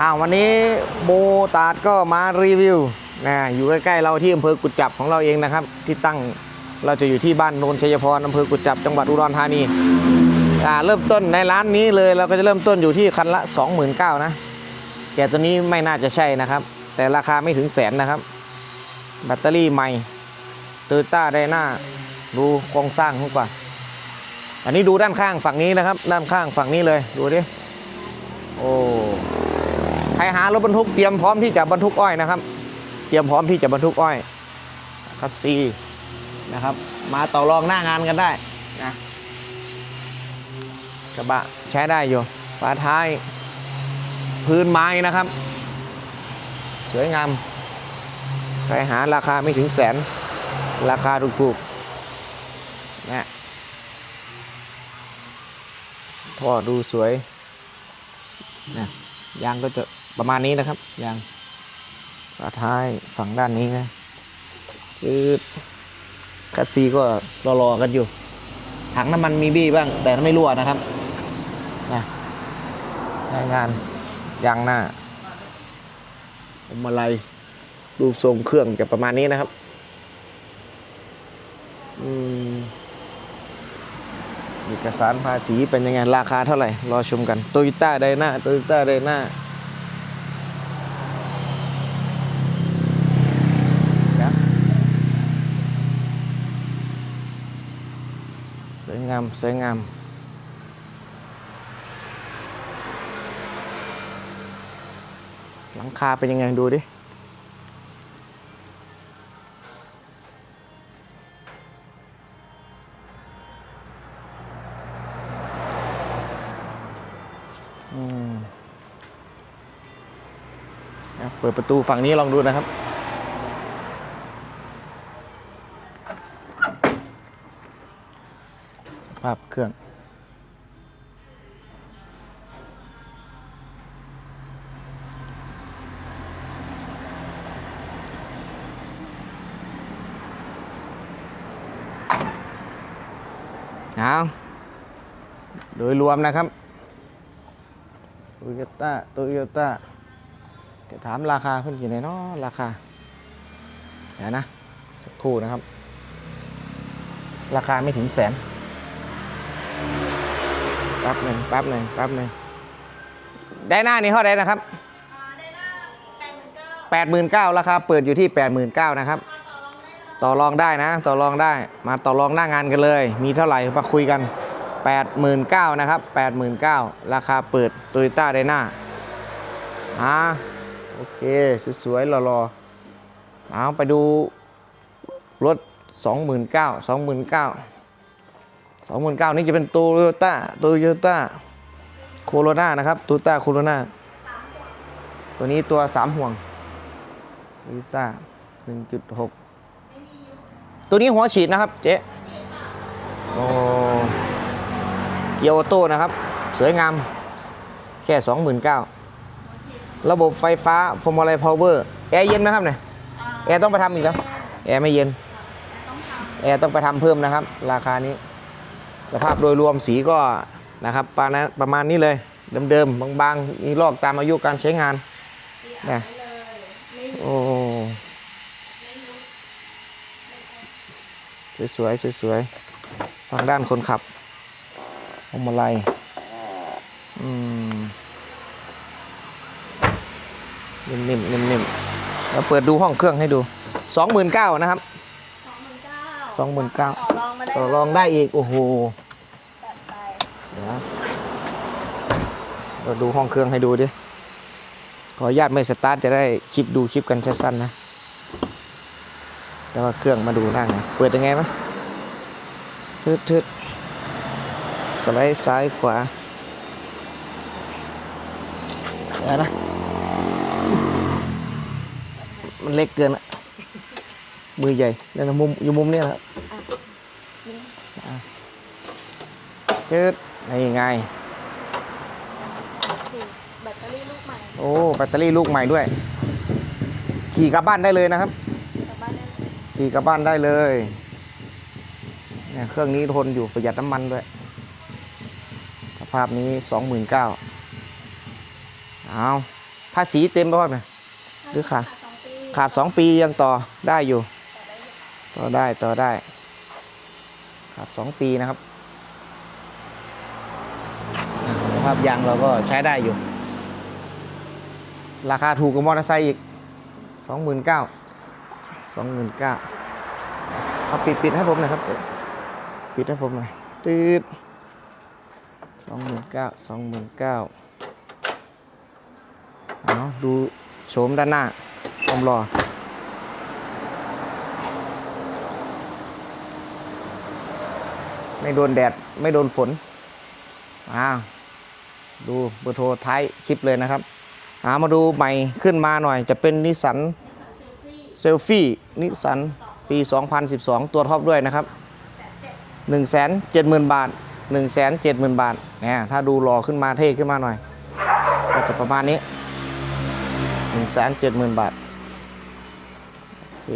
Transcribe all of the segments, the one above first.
อ้าววันนี้โบตาดก็มารีวิวนะอยู่ใกล้ๆเราที่อำเภอกุจจับของเราเองนะครับ ที่ตั้งเราจะอยู่ที่บ้านโนนชัยพรอำเภอกุจจับจังหวัดอุดรธานีอ่าเริ่มต้นในร้านนี้เลยเราก็จะเริ่มต้นอยู่ที่คันละ 29,000นะแต่ตัวนี้ไม่น่าจะใช่นะครับ แต่ราคาไม่ถึงแสนนะครับ แบตเตอรี่ใหม่โตโยต้าไดนาดูโครงสร้างของกว่า อันนี้ดูด้านข้างฝั่งนี้นะครับ ด้านข้างฝั่งนี้เลยดูดิโอ้ รหารถบรรทุกเตรียมพร้อมที่จะบรรทุกอ้อยนะครับ เตรียมพร้อมที่จะบรรทุกอ้อยครับซีนะครับ มาต่อรองหน้างานกันได้นะกระบะใช้ได้อยู่ฝาท้ายพื้นไม้นะครับ สวยงามใครหาราคาไม่ถึงแสน ราคาถูกๆนะท่อดูสวยนะยางก็จะ ประมาณนี้นะครับยางฝาท้ายฝั่งด้านนี้นะคือคัสซีก็รอๆกันอยู่ ถังน้ำมันมีบี้บ้าง แต่ไม่รั่วนะครับนะงานยางหน้าผมมาลัยรูปทรงเครื่องจะประมาณนี้นะครับเอกสารภาษีเป็นยังไง ราคาเท่าไหร่ รอชมกันโตโยต้าไดนาโตโยต้าไดนา วยงามสวยงามหลังคาเป็นยังไงดูดิอืมอะเปิดประตูฝั่งนี้ลองดูนะครับ ภาพเครื่อง เอาโดยรวมนะครับโตโยต้าโตโยต้าจะถามราคาเพิ่นกี่ไหนเนาะราคาเดี๋ยวนะ สักครู่นะครับ ราคาไม่ถึงแสน แป๊บหนึ่งแป๊บหนึ่งแป๊บหนึ่งได้หน้านี่เท่าไรนะครับแปดหมื่นเก้าราคาเปิดอยู่ที่แปดหมื่นเก้านะครับ ต่อรองได้นะ ต่อรองได้ มาต่อรองหน้างานกันเลย มีเท่าไหร่มาคุยกัน89,000นเก้านะครับ89,000ราคาเปิด Toyota d y n a อ่าโอเค สวยๆรอๆเอาไปดูรถ29,000 29,000 29,000นี่ จะเป็น Toyota Toyota Corona นะครับ Toyota Corona ตัวนี้ตัว3ห่วง Toyota 1.6ตัวนี้หัวฉีดนะครับเจ๊โอ้เกียร์ออโต้นะครับ สวยงาม แค่29,000ระบบไฟฟ้าพวงมาลัยพาวเวอร์แอร์เย็นไหมครับเนี่ยแอร์ต้องไปทำอีกแล้ว แอร์ไม่เย็น แอร์ต้องไปทำเพิ่มนะครับ ราคานี้ สภาพโดยรวมสีก็นะครับประมาณประมาณนี้เลยเดิมๆบางๆมีลอกตามอายุการใช้งานนะโอ้สวยๆสวยๆฝั่งด้านคนขับพวงมาลัยอืมนิ่มๆนิ่มๆแล้วเปิดดูห้องเครื่องให้ดู 29,000 นะครับสองหมื่นเก้า29,000ต่อรองมาได้ต่อรองได้อีก โอ้โห แบบไป เดี๋ยวนะ เราดูห้องเครื่องให้ดูดิ ขออนุญาตไม่สตาร์ทจะได้คลิปดูคลิปกันสั้นๆนะ แต่ว่าเครื่องมาดูน้าไงเปิดยังไงมะทึดทึดสไลด์ซ้ายขวาเดี๋ยวนะ มันเล็กเกินอะมือใหญ่เนี่ยนะมุมอยู่มุมนี้นะครับอะจืดนี่ไง ฉีดแบตเตอรี่ลูกใหม่ โอ้แบตเตอรี่ลูกใหม่ด้วย ขี่กลับบ้านได้เลยนะครับกลับบ้านได้เลยขี่กลับบ้านได้เลยเนี่ยเครื่องนี้ทนอยู่ประหยัดน้ำมันด้วย สภาพนี้สองหมื่นเก้าเอาภาษีเต็มป่ะครับเนี่ยหรือขาดสองปีขาด2ปียังต่อได้อยู่ ต่อได้ต่อได้ ขาด2ปีนะครับอะสภาพยางเราก็ใช้ได้อยู่ ราคาถูกกว่ามอเตอร์ไซค์อีก 29,000 29,000เอาปิดปิดให้ผมหน่อยครับ ปิดให้ผมหน่อยตืด29,000 29,000เอาดูโฉมด้านหน้าผมรอไม่โดนแดด ไม่โดนฝนอ้าวดูเบอร์โทรท้ายคลิปเลยนะครับามาดูใหม่ขึ้นมาหน่อย จะเป็นนิสสันเซลฟี่นิสสันปี 2012 ตัวท็อปด้วยนะครับ 170,000 บาท 170,000 บาทเนี่ยถ้าดูหล่อขึ้นมาเท่ขึ้นมาหน่อย ก็จะประมาณนี้ 170,000 บาท โอเค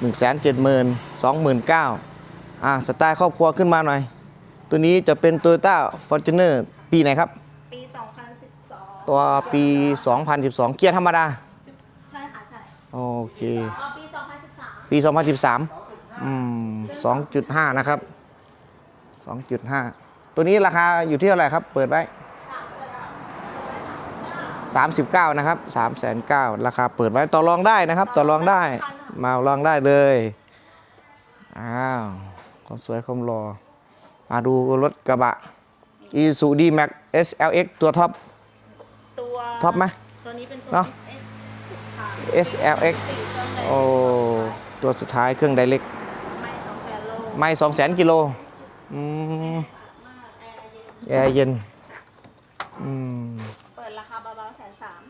170,000 29,000อ่าสไตล์ครอบครัวขึ้นมาหน่อย ตัวนี้จะเป็น Toyota Fortuner ปีไหนครับ ตัวปี 2012 เกียร์ธรรมดา ใช่ค่ะใช่โอเค อ๋อปี 2013 ปี 2013 อืม 2.5 นะครับ 2.5 ตัวนี้ราคาอยู่ที่เท่าไหร่ครับ เปิดไว้ 39 นะครับ3,900ราคาเปิดไว้ ต่อรองได้นะครับ ต่อรองได้ มาลองได้เลย อ้าวความสวยความรอ มาดูรถกระบะ Isuzu D-Max SLX ตัวท็อปตัว ท็อปไหมตัวนี้เป็นตัว เนอะ SX ค่ะ SLX สี่เครื่องเลยโอ้ ตัวสุดท้ายเครื่องไดเล็ก ไม่สองแสนโลไม่สองแสนกิโล อืมมากแอร์เย็นแอร์เย็น อืม เปิดราคาเบาๆแสนสาม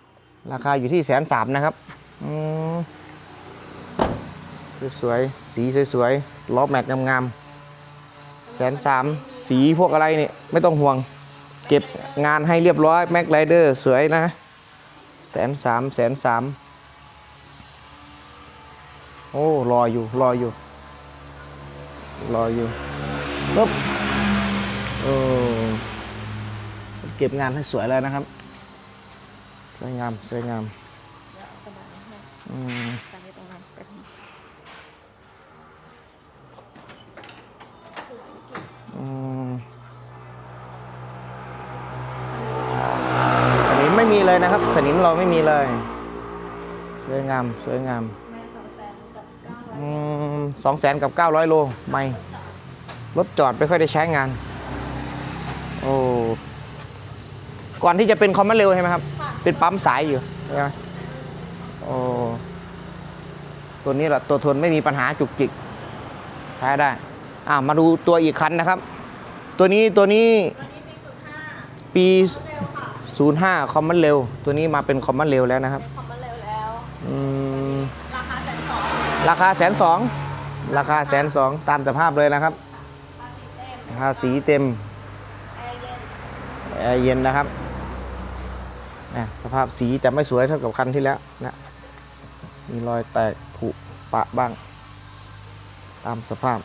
ราคาอยู่ที่แสนสามนะครับ อืม สวยๆ สีสวยๆ ล้อแม็กงามๆแสนสาม สีพวกอะไรเนี่ย ไม่ต้องห่วง เก็บงานให้เรียบร้อยแม็กไรเดอร์สวยนะแสนสามแสนสามโอ้รออยู่รออยู่รออยู่ปุ๊บโอ้เก็บงานให้สวยเลยนะครับ สวยงาม สวยงามอากระดาษมาให้ อืม จัดไว้ตรงนั้นไปทาง อืมสนิมไม่มีเลยนะครับ สนิม เราไม่มีเลย สวยงาม สวยงามสองแสนกับเก้าร้อยโลไม่รถจอดไม่ค่อยได้ใช้งาน โอ้ก่อนที่จะเป็นคอมมานเร็วใช่ไหมครับ เป็นปั๊มสายอยู่ใช่ไหมโอ้ตัวนี้แหละตัวทนไม่มีปัญหาจุกจิกใช้ได้อ่ามาดูตัวอีกคันนะครับ ตัวนี้ตัวนี้ตัวนี้ปี สุดห้าปีเร็วค่ะ05 คอมมานเร็ว ตัวนี้มาเป็นคอมมานเร็วแล้วนะครับ คอมมาเร็วแล้ว อืม ราคาแสนสองราคาแสนสอง ราคาแสนสองตามสภาพเลยนะครับภาษีเต็มภาษีเต็มแอร์เย็นแอร์เย็นนะครับนะสภาพสีจะไม่สวยเท่ากับคันที่แล้วนะ มีรอยแตกผุปะบ้าง ตามสภาพ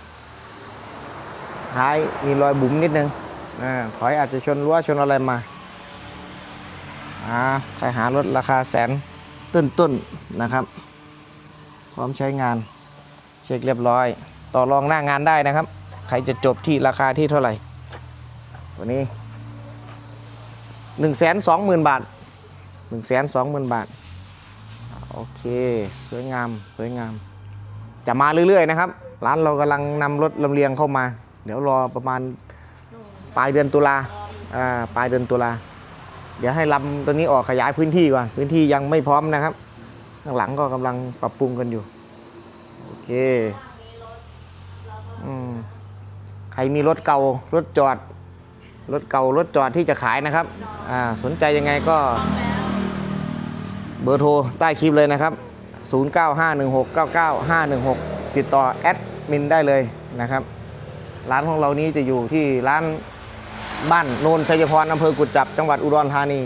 ท้ายมีรอยบุ๋มนิดนึงอ่าถอยอาจจะชนรั้วชนอะไรมา อ่าใครหารถราคาแสนต้นๆนะครับ พร้อมใช้งานเช็คเรียบร้อย ต่อรองหน้างานได้นะครับ ใครจะจบที่ราคาที่เท่าไหร่ ตัวนี้1 2 0 0 0 0บาท1 2 0 0 0 0บาท โอเค สวยงาม สวยงาม จะมาเรื่อย ๆ นะครับ ร้านเรากำลังนำรถลำเลียงเข้ามา เดี๋ยวรอประมาณปลายเดือนตุลา อ่า ปลายเดือนตุลา เดี๋ยวให้ลำตัวนี้ออกขยายพื้นที่ก่อน พื้นที่ยังไม่พร้อมนะครับ ข้างหลังก็กำลังปรับปรุงกันอยู่ โอเคอืมใครมีรถเก่ารถจอด รถเก่ารถจอดที่จะขายนะครับอ่าสนใจยังไงก็เบอร์โทรใต้คลิปเลยนะครับ 0951699516 ติดต่อแอดมินได้เลยนะครับ ร้านของเรานี้จะอยู่ที่ร้าน บ้านโนนชัยพรอำเภอกุดจับจังหวัดอุดรธานี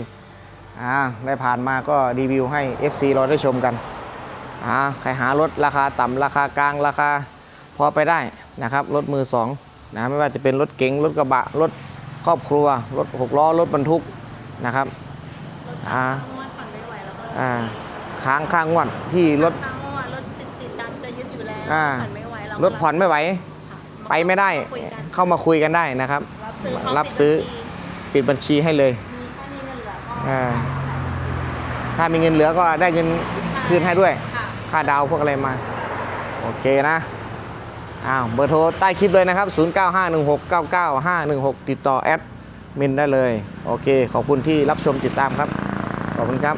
อ่าได้ผ่านมาก็รีวิวให้ FC เราได้ชมกันอ่าใครหารถราคาต่ำราคากลางราคาพอไปได้นะครับรถมือสองนะไม่ว่าจะเป็นรถเก๋งรถกระบะรถครอบครัวรถหกล้อรถบรรทุกนะครับรถอ่างวดผ่อนไม่ไหวแล้วก็อ่าค้างค่างวดที่รถทางเมื่อวานรถติดติดตามจะยึดอยู่แล้วอ่าผ่อนไม่ไหวเรารถผ่อนไม่ไหว ไปไม่ได้คุยกันเข้ามาคุยกันได้นะครับรับ ซื้อพมรับซื้อปิดบัญชีปิดบัญชีให้เลยมีถ้ามีเงินเหลือก็อ่าถ้ามีเงินเหลือก็ได้เงินคืนให้ด้วยค่ะค่าดาวพวกอะไรมา โอเคนะอ้าวเบอร์โทรใต้คลิปเลยนะครับ 0951699516 ติดต่อแอดมินได้เลย โอเค ขอบคุณที่รับชมติดตามครับ ขอบคุณครับ